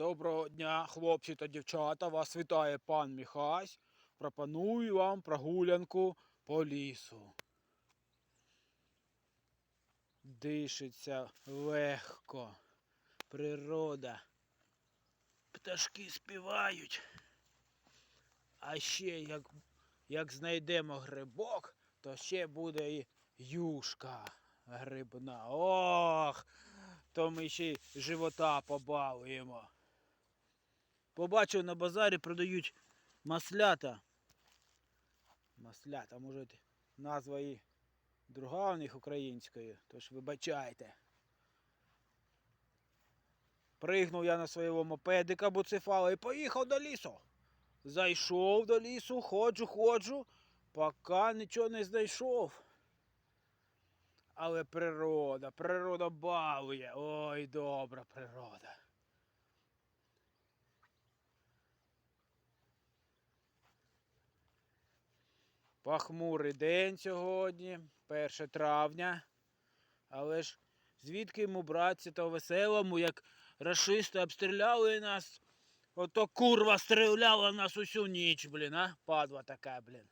Доброго дня, хлопці та дівчата. Вас вітає пан Міхась. Пропоную вам прогулянку по лісу. Дишиться легко. Природа. Пташки співають. А ще як, як знайдемо грибок, то ще буде і юшка грибна. Ох! то ми ще й живота побалуємо. Побачив на базарі продають маслята. Маслята, може назва і друга у них українською, тож вибачайте. Пригнув я на свого мопедика буцефала і поїхав до лісу. Зайшов до лісу, ходжу, ходжу, поки нічого не знайшов. Але природа, природа балує. Ой, добра природа. Пахмурий день сьогодні, 1 травня. Але ж звідки йому братися то веселому, як рашисти обстріляли нас. Ото курва стріляла нас усю ніч, блін, а? Падла така, блін.